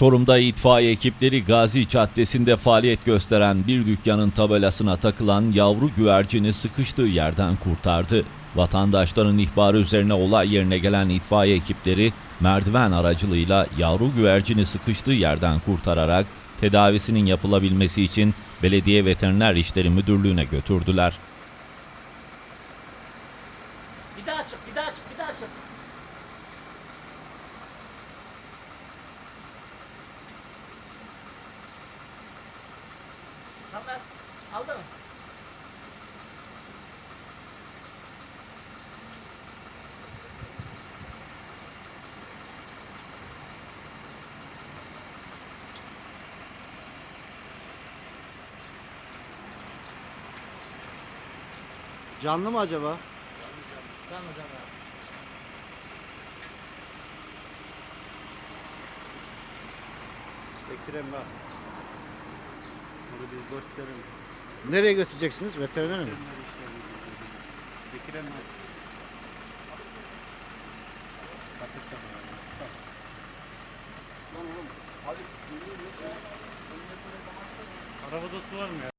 Çorum'da itfaiye ekipleri Gazi Caddesi'nde faaliyet gösteren bir dükkanın tabelasına takılan yavru güvercini sıkıştığı yerden kurtardı. Vatandaşların ihbarı üzerine olay yerine gelen itfaiye ekipleri merdiven aracılığıyla yavru güvercini sıkıştığı yerden kurtararak tedavisinin yapılabilmesi için Belediye Veteriner İşleri Müdürlüğü'ne götürdüler. Bir daha çık, bir daha çık, bir daha çık. Samet, aldın mı? Canlı mı acaba? Tamam hocam ya. Ekrem bak. Bunu biz gösterelim. Nereye götüreceksiniz? Veterinere mi? Bak. Arabada su var mı ya?